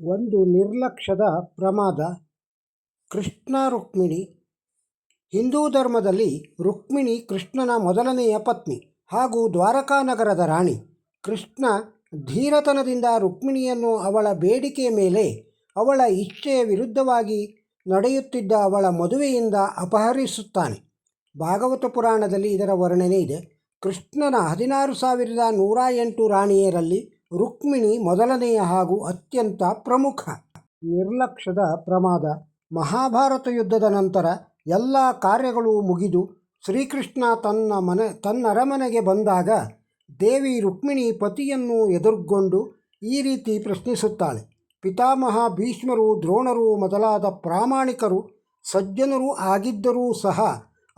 ಒಂದು ನಿರ್ಲಕ್ಷ್ಯದ ಪ್ರಮಾದ. ಕೃಷ್ಣ ರುಕ್ಮಿಣಿ. ಹಿಂದೂ ಧರ್ಮದಲ್ಲಿ ರುಕ್ಮಿಣಿ ಕೃಷ್ಣನ ಮೊದಲನೆಯ ಪತ್ನಿ ಹಾಗೂ ದ್ವಾರಕಾನಗರದ ರಾಣಿ. ಕೃಷ್ಣ ಧೀರತನದಿಂದ ರುಕ್ಮಿಣಿಯನ್ನು ಅವಳ ಬೇಡಿಕೆಯ ಮೇಲೆ ಅವಳ ಇಚ್ಛೆಯ ವಿರುದ್ಧವಾಗಿ ನಡೆಯುತ್ತಿದ್ದ ಅವಳ ಮದುವೆಯಿಂದ ಅಪಹರಿಸುತ್ತಾನೆ. ಭಾಗವತ ಪುರಾಣದಲ್ಲಿ ಇದರ ವರ್ಣನೆ ಇದೆ. ಕೃಷ್ಣನ ಹದಿನಾರು ಸಾವಿರದ ನೂರ ಎಂಟು ರಾಣಿಯರಲ್ಲಿ ರುಕ್ಮಿಣಿ ಮೊದಲನೆಯ ಹಾಗೂ ಅತ್ಯಂತ ಪ್ರಮುಖ. ನಿರ್ಲಕ್ಷ್ಯದ ಪ್ರಮಾದ. ಮಹಾಭಾರತ ಯುದ್ಧದ ನಂತರ ಎಲ್ಲ ಕಾರ್ಯಗಳು ಮುಗಿದು ಶ್ರೀಕೃಷ್ಣ ತನ್ನ ಮನೆ, ತನ್ನ ಅರಮನೆಗೆ ಬಂದಾಗ ದೇವಿ ರುಕ್ಮಿಣಿ ಪತಿಯನ್ನು ಎದುರುಗೊಂಡು ಈ ರೀತಿ ಪ್ರಶ್ನಿಸುತ್ತಾಳೆ. ಪಿತಾಮಹ, ಭೀಷ್ಮರು, ದ್ರೋಣರು ಮೊದಲಾದ ಪ್ರಾಮಾಣಿಕರು, ಸಜ್ಜನರು ಆಗಿದ್ದರೂ ಸಹ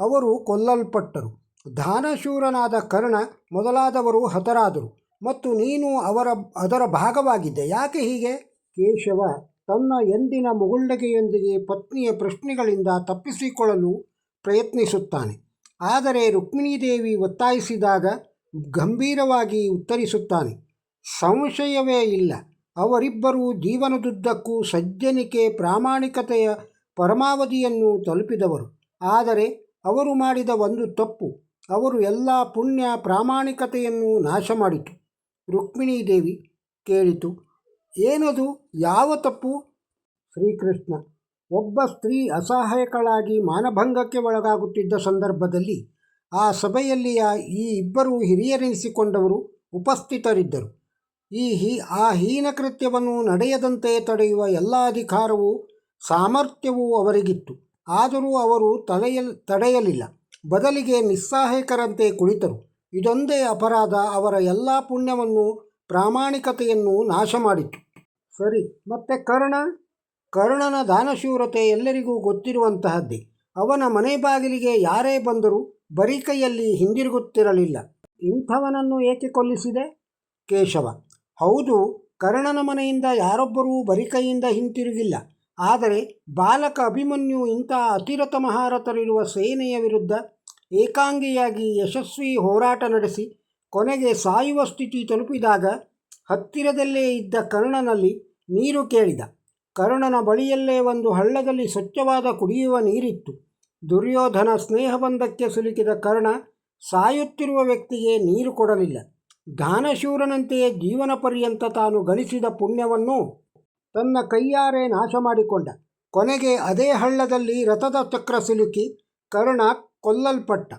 ಅವರು ಕೊಲ್ಲಲ್ಪಟ್ಟರು. ದಾನಶೂರನಾದ ಕರ್ಣ ಮೊದಲಾದವರು ಹತರಾದರು. ಮತ್ತು ನೀನು ಅವರ, ಅದರ ಭಾಗವಾಗಿದ್ದೆ. ಯಾಕೆ ಹೀಗೆ? ಕೇಶವ ತನ್ನ ಎಂದಿನ ಮುಗುಳ್ನಗೆಯೊಂದಿಗೆ ಪತ್ನಿಯ ಪ್ರಶ್ನೆಗಳಿಂದ ತಪ್ಪಿಸಿಕೊಳ್ಳಲು ಪ್ರಯತ್ನಿಸುತ್ತಾನೆ. ಆದರೆ ರುಕ್ಮಿಣೀದೇವಿ ಒತ್ತಾಯಿಸಿದಾಗ ಗಂಭೀರವಾಗಿ ಉತ್ತರಿಸುತ್ತಾನೆ. ಸಂಶಯವೇ ಇಲ್ಲ. ಅವರಿಬ್ಬರೂ ಜೀವನದುದ್ದಕ್ಕೂ ಸಜ್ಜನಿಕೆ ಪ್ರಾಮಾಣಿಕತೆಯ ಪರಮಾವಧಿಯನ್ನು ತಲುಪಿದವರು. ಆದರೆ ಅವರು ಮಾಡಿದ ಒಂದು ತಪ್ಪು. ಅವರು ಎಲ್ಲ ಪುಣ್ಯ ಪ್ರಾಮಾಣಿಕತೆಯನ್ನು ನಾಶ ಮಾಡಿತು ರುಕ್ಮಿಣೀ ದೇವಿ ಕೇಳಿತು, ಏನದು? ಯಾವ ತಪ್ಪು? ಶ್ರೀಕೃಷ್ಣ, ಒಬ್ಬ ಸ್ತ್ರೀ ಅಸಹಾಯಕಳಾಗಿ ಮಾನಭಂಗಕ್ಕೆ ಒಳಗಾಗುತ್ತಿದ್ದ ಸಂದರ್ಭದಲ್ಲಿ ಆ ಸಭೆಯಲ್ಲಿಯ ಈ ಇಬ್ಬರು ಹಿರಿಯರೆನಿಸಿಕೊಂಡವರು ಉಪಸ್ಥಿತರಿದ್ದರು. ಈ ಹಿ, ಆ ಹೀನ ಕೃತ್ಯವನ್ನು ನಡೆಯದಂತೆ ತಡೆಯುವ ಎಲ್ಲ ಅಧಿಕಾರವೂ ಸಾಮರ್ಥ್ಯವೂ ಅವರಿಗಿತ್ತು. ಆದರೂ ಅವರು ತಲೆಯ ತಡೆಯಲಿಲ್ಲ. ಬದಲಿಗೆ ನಿಸ್ಸಹಾಯಕರಂತೆ ಕುಳಿತರು. ಇದೊಂದೇ ಅಪರಾಧ ಅವರ ಎಲ್ಲ ಪುಣ್ಯವನ್ನು ಪ್ರಾಮಾಣಿಕತೆಯನ್ನು ನಾಶ ಮಾಡಿತು ಸರಿ, ಮತ್ತೆ ಕರ್ಣ? ಕರ್ಣನ ದಾನಶೂರತೆ ಎಲ್ಲರಿಗೂ ಗೊತ್ತಿರುವಂತಹದ್ದೇ. ಅವನ ಮನೆ ಬಾಗಿಲಿಗೆ ಯಾರೇ ಬಂದರೂ ಬರೀ ಕೈಯಲ್ಲಿ ಹಿಂದಿರುಗುತ್ತಿರಲಿಲ್ಲ. ಇಂಥವನನ್ನು ಏಕೆ ಕೊಲ್ಲಿಸಿದೆ? ಕೇಶವ. ಹೌದು, ಕರ್ಣನ ಮನೆಯಿಂದ ಯಾರೊಬ್ಬರೂ ಬರಿಕೈಯಿಂದ ಹಿಂತಿರುಗಿಲ್ಲ. ಆದರೆ ಬಾಲಕ ಅಭಿಮನ್ಯು ಇಂಥ ಅತಿರಥ ಮಹಾರಥರಿರುವ ಸೇನೆಯ ವಿರುದ್ಧ ಏಕಾಂಗಿಯಾಗಿ ಯಶಸ್ವಿ ಹೋರಾಟ ನಡೆಸಿ ಕೊನೆಗೆ ಸಾಯುವ ಸ್ಥಿತಿ ತಲುಪಿದಾಗ ಹತ್ತಿರದಲ್ಲೇ ಇದ್ದ ಕರ್ಣನಲ್ಲಿ ನೀರು ಕೇಳಿದ. ಕರ್ಣನ ಬಳಿಯಲ್ಲೇ ಒಂದು ಹಳ್ಳದಲ್ಲಿ ಸ್ವಚ್ಛವಾದ ಕುಡಿಯುವ ನೀರಿತ್ತು. ದುರ್ಯೋಧನ ಸ್ನೇಹಬಂಧಕ್ಕೆ ಸಿಲುಕಿದ ಕರ್ಣ ಸಾಯುತ್ತಿರುವ ವ್ಯಕ್ತಿಗೆ ನೀರು ಕೊಡಲಿಲ್ಲ. ದಾನಶೂರನಂತೆಯೇ ಜೀವನ ಪರ್ಯಂತ ತಾನು ಗಳಿಸಿದ ಪುಣ್ಯವನ್ನು ತನ್ನ ಕೈಯಾರೆ ನಾಶ ಮಾಡಿಕೊಂಡ ಕೊನೆಗೆ ಅದೇ ಹಳ್ಳದಲ್ಲಿ ರಥದ ಚಕ್ರ ಸಿಲುಕಿ ಕರ್ಣ ಕೊಲ್ಲಲ್ಪಟ್ಟ.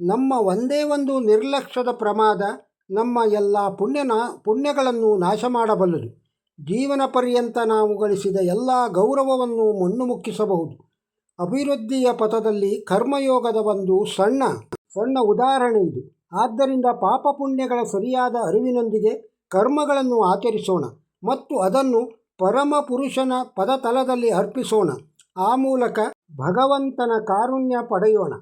ನಮ್ಮ ಒಂದೇ ಒಂದು ನಿರ್ಲಕ್ಷ್ಯದ ಪ್ರಮಾದ ನಮ್ಮ ಎಲ್ಲ ಪುಣ್ಯನ, ಪುಣ್ಯಗಳನ್ನು ನಾಶ ಮಾಡಬಲ್ಲದು ಜೀವನ ಪರ್ಯಂತ ನಾವು ಗಳಿಸಿದ ಎಲ್ಲ ಗೌರವವನ್ನು ಮಣ್ಣು ಮುಕ್ಕಿಸಬಹುದು. ಅಭಿವೃದ್ಧಿಯ ಪಥದಲ್ಲಿ ಕರ್ಮಯೋಗದ ಒಂದು ಸಣ್ಣ ಸಣ್ಣ ಉದಾಹರಣೆ ಇದು. ಆದ್ದರಿಂದ ಪಾಪ ಪುಣ್ಯಗಳ ಸರಿಯಾದ ಅರಿವಿನೊಂದಿಗೆ ಕರ್ಮಗಳನ್ನು ಆಚರಿಸೋಣ ಮತ್ತು ಅದನ್ನು ಪರಮ ಪುರುಷನ ಪದತಲದಲ್ಲಿ ಅರ್ಪಿಸೋಣ. ಆ ಮೂಲಕ ಭಗವಂತನ ಕಾರುಣ್ಯ ಪಡೆಯೋಣ.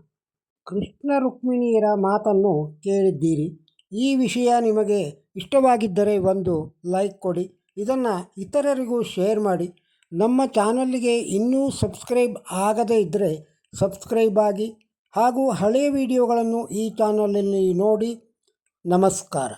ಕೃಷ್ಣ ರುಕ್ಮಿಣಿಯರ ಮಾತನ್ನು ಕೇಳಿದ್ದೀರಿ. ಈ ವಿಷಯ ನಿಮಗೆ ಇಷ್ಟವಾಗಿದ್ದರೆ ಒಂದು ಲೈಕ್ ಕೊಡಿ, ಇದನ್ನು ಇತರರಿಗೂ ಶೇರ್ ಮಾಡಿ. ನಮ್ಮ ಚಾನಲ್ಗೆ ಇನ್ನೂ ಸಬ್ಸ್ಕ್ರೈಬ್ ಆಗದೇ ಇದ್ದರೆ ಸಬ್ಸ್ಕ್ರೈಬ್ ಆಗಿ ಹಾಗೂ ಹಳೆಯ ವಿಡಿಯೋಗಳನ್ನು ಈ ಚಾನಲಲ್ಲಿ ನೋಡಿ. ನಮಸ್ಕಾರ.